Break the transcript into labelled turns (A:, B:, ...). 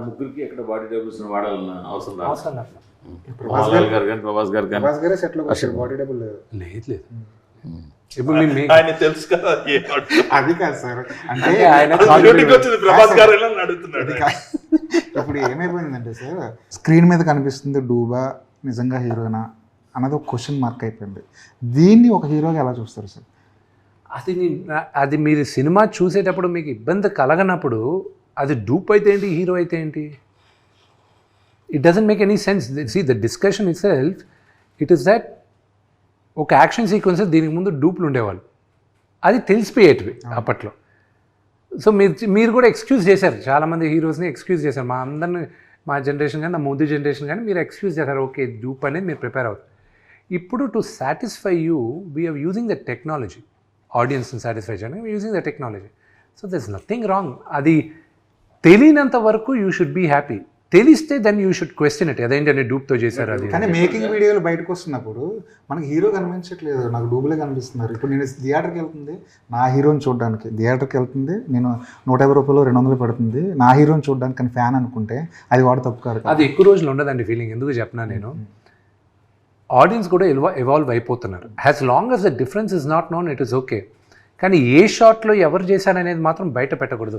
A: ముగ్గురికి ఎక్కడ బాడీ వాడాలన్న అవసరం గారు కానీ ప్రభాస్ గారు కానీ.
B: ప్రభాస్ గారే సెట్లో వచ్చారు బాడీ డబుల్
C: లేదు. లేదు ఇప్పుడు మీ మీ-
D: ఆయన తెలుసు కదా ఏమడు-
B: అది కాదు సార్. అంటే
C: ఆయన
D: వచ్చింది ప్రభాస్ గారు అడుగుతున్నాడు.
B: ఇప్పుడు ఏమైపోయిందంటే సార్ స్క్రీన్ మీద కనిపిస్తుంది డూబా నిజంగా హీరోనా అన్నది ఒక క్వశ్చన్ మార్క్ అయిపోయింది. దీన్ని ఒక హీరోగా ఎలా చూస్తారు సార్?
C: అది అది మీరు సినిమా చూసేటప్పుడు మీకు ఇబ్బంది కలగనప్పుడు అది డూప్ అయితే ఏంటి? హీరో అయితే ఏంటి? It doesn't make any sense see the discussion itself it is that ఒక యాక్షన్ సీక్వెన్సెస్ దీనికి ముందు డూప్లు ఉండేవాళ్ళు. అది తెలిసిపోయేటివి అప్పట్లో. సో మీరు మీరు కూడా ఎక్స్క్యూజ్ చేశారు. చాలామంది హీరోస్ని ఎక్స్క్యూజ్ చేశారు. మా అందరిని మా జనరేషన్ కానీ నా ముందు జనరేషన్ కానీ మీరు ఎక్స్క్యూజ్ చేశారు. ఓకే డూప్ అనేది మీరు ప్రిపేర్ అవుతారు. ఇప్పుడు to satisfy you we're using the technology ఆడియన్స్ని సాటిస్ఫై చేయడానికి using the technology so there is nothing wrong అది తెలియనంత వరకు యూ షుడ్ బీ హ్యాపీ తెలిస్తే then you should question it అదేంటంటే డూప్తో చేశారు అది?
B: కానీ మేకింగ్ వీడియోలు బయటకు వస్తున్నప్పుడు మనకి హీరో కనిపించట్లేదు. నాకు డూబులే కనిపిస్తున్నారు. ఇప్పుడు నేను థియేటర్కి వెళ్తుంది నా హీరోని చూడడానికి. థియేటర్కి వెళ్తుంది నేను నూట యాభై రూపాయలు రెండు వందలు పడుతుంది. నా హీరోని చూడడానికి కానీ ఫ్యాన్ అనుకుంటే అది వాడు తప్పు కాదు.
C: అది ఎక్కువ రోజులు ఉండదండి ఫీలింగ్ ఎందుకు చెప్పినా నేను? ఆడియన్స్ కూడా ఎవాల్వ్ అయిపోతున్నారు. As long as the difference is not known it is okay కానీ ఏ షాట్లో ఎవరు చేశారనేది మాత్రం బయట పెట్టకూడదు.